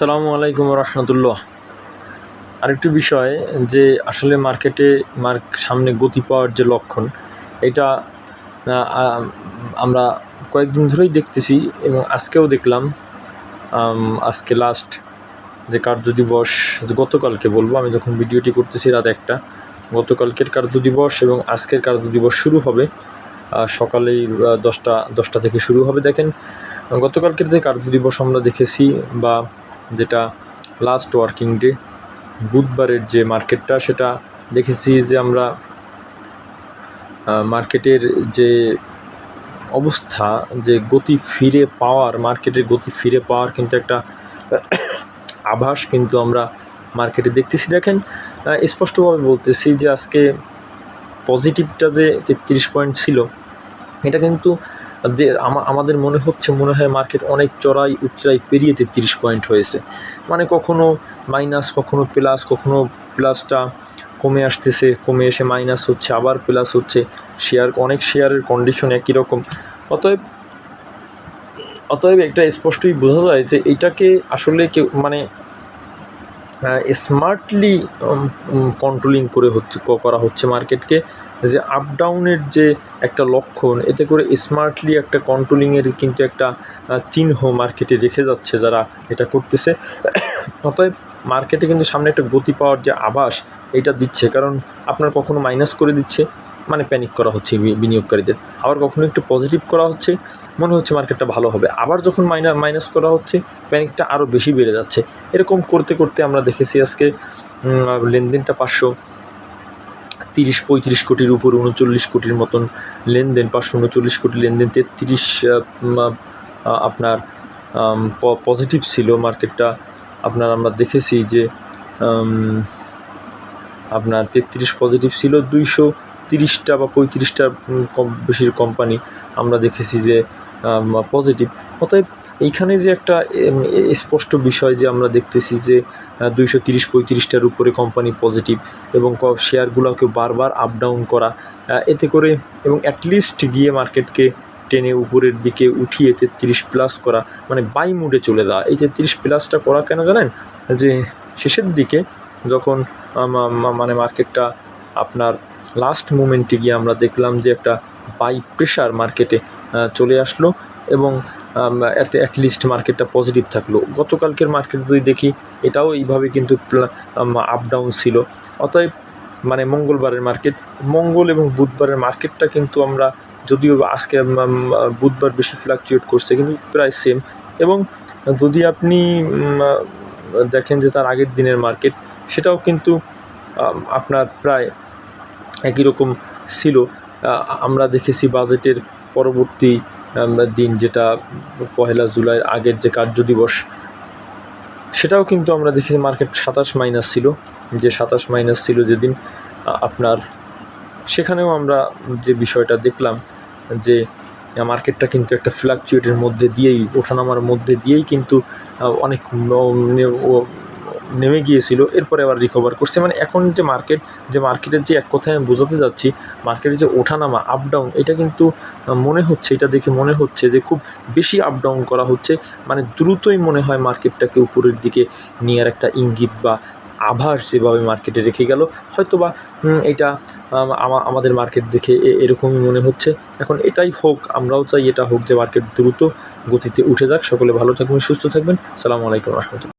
সালামু আলাইকুম রহমতুল্লাহ। আরেকটি বিষয় যে আসলে মার্কেটে মার্ক সামনে গতি পাওয়ার যে লক্ষণ, এটা আমরা কয়েকদিন ধরেই দেখতেছি এবং আজকেও দেখলাম আজকে লাস্ট যে কার্য দিবস গতকালকে বলব, আমি যখন ভিডিওটি করতেছি রাত একটা, গতকালকের কার্য দিবস এবং আজকের কার্য দিবস শুরু হবে সকালেই দশটা দশটা থেকে শুরু হবে, দেখেন। গতকালকের যে কার্য দিবস আমরা দেখেছি বা যেটা লাস্ট ওয়ার্কিং ডে বুধবারের যে মার্কেটটা সেটা দেখেছি যে আমরা মার্কেটের যে অবস্থা, যে গতি ফিরে পাওয়ার মার্কেটের গতি ফিরে পাওয়ার কিন্তু একটা আভাস কিন্তু আমরা মার্কেটে দেখতেছি। দেখেন স্পষ্টভাবে বলতেছি যে আজকে পজিটিভটা যে তেত্রিশ পয়েন্ট ছিল, এটা কিন্তু আমাদের মনে হচ্ছে, মনে হয় মার্কেট অনেক চড়াই উচ্চাই পেরিয়ে তেত্রিশ পয়েন্ট হয়েছে। মানে কখনো মাইনাস কখনো প্লাস কখনো প্লাসটা কমে আসতেছে, কমে এসে মাইনাস হচ্ছে, আবার প্লাস হচ্ছে। শেয়ার অনেক শেয়ারের কন্ডিশন একই রকম। অতএব অতএব একটা স্পষ্টই বোঝা যায় যে এটাকে আসলে কেউ মানে স্মার্টলি কন্ট্রোলিং করে হচ্ছে করা হচ্ছে মার্কেটকে যে আপ ডাউনের যে একটা লক্ষণ, এতে করে স্মার্টলি একটা কন্ট্রোলিংয়ের কিন্তু একটা চিহ্ন মার্কেটে রেখে যাচ্ছে যারা এটা করতেছে। অতএব মার্কেটে কিন্তু সামনে একটা গতি পাওয়ার যে আভাস, এটা দিচ্ছে। কারণ আপনার কখনো মাইনাস করে দিচ্ছে মানে প্যানিক করা হচ্ছে বিনিয়োগকারীদের। আবার কখনো একটু পজিটিভ করা হচ্ছে, মনে হচ্ছে মার্কেটটা ভালো হবে। আবার যখন মাইনা মাইনাস করা হচ্ছে প্যানিকটা আরও বেশি বেড়ে যাচ্ছে। এরকম করতে করতে আমরা দেখেছি আজকে লেনদেনটা পাঁচশো তিরিশ পঁয়ত্রিশ কোটির উপর উনচল্লিশ কোটির মতন লেনদেন, পাঁচশো উনচল্লিশ কোটি লেনদেন, তেত্রিশ আপনার পজিটিভ ছিল মার্কেটটা আপনার আমরা দেখেছি যে আপনার তেত্রিশ পজিটিভ ছিল, দুইশো তিরিশটা বা পঁয়ত্রিশটা কম, বেশির কোম্পানি আমরা দেখেছি যে পজিটিভ অতএব এইখানে যে একটা স্পষ্ট বিষয় যে আমরা দেখতেছি যে দুইশো তিরিশ পঁয়ত্রিশটার উপরে কোম্পানি পজিটিভ এবং শেয়ারগুলোকে বারবার আপ ডাউন করা এতে করে এবং অ্যাটলিস্ট গিয়ে মার্কেটকে টেনে উপরের দিকে উঠিয়ে তেত্রিশ প্লাস করা মানে বাই মুডে চলে যাওয়া। এই তেত্রিশ প্লাসটা করা কেন জানেন? যে শেষের দিকে যখন মানে মার্কেটটা আপনার লাস্ট মোমেন্টে গিয়ে আমরা দেখলাম যে একটা বাই প্রেশার মার্কেটে চলে আসলো এবং অ্যাটলিস্ট মার্কেটটা পজিটিভ থাকল। গতকালকের মার্কেট যদি দেখি, এটাও এইভাবে কিন্তু আপ ডাউন ছিল। অতএব মানে মঙ্গলবারের মার্কেট মঙ্গল এবং বুধবারের মার্কেটটা কিন্তু আমরা যদিও আজকে বুধবার বেশি ফ্লাকচুয়েট করছে, কিন্তু প্রায় সেম এবং যদি আপনি দেখেন যে তার আগের দিনের মার্কেট সেটাও কিন্তু আপনার প্রায় একই রকম ছিল। আমরা দেখেছি বাজেটের পরবর্তী দিন যেটা পহেলা জুলাইয়ের আগের যে কার্য দিবস, সেটাও কিন্তু আমরা দেখেছি মার্কেট সাতাশ মাইনাস ছিল। যে সাতাশ মাইনাস ছিল যেদিন আপনার সেখানেও আমরা যে বিষয়টা দেখলাম যে মার্কেটটা কিন্তু একটা ফ্লাকচুয়েটের মধ্যে দিয়েই, ওঠানামার মধ্যে দিয়েই কিন্তু অনেক নেমে গিয়েছিল, এরপরে আবার রিকভার করছে। মানে এখন যে মার্কেট যে মার্কেটের যে এক কথায় আমি বোঝাতে যাচ্ছি মার্কেটের যে ওঠানামা আপ ডাউন এটা কিন্তু মনে হচ্ছে, এটা দেখে মনে হচ্ছে যে খুব বেশি আপ ডাউন করা হচ্ছে। মানে দ্রুতই মনে হয় মার্কেটটাকে উপরের দিকে নেওয়ার একটা ইঙ্গিত বা আভাস যেভাবে মার্কেটে রেখে গেল। হয়তো বা এটা আমাদের মার্কেট দেখে এরকমই মনে হচ্ছে। এখন এটাই হোক, আমরাও চাই এটা হোক যে মার্কেট দ্রুত গতিতে উঠে যাক। সকলে ভালো থাকবেন, সুস্থ থাকবেন। সালামু আলাইকুম রহমতুল্লাহ।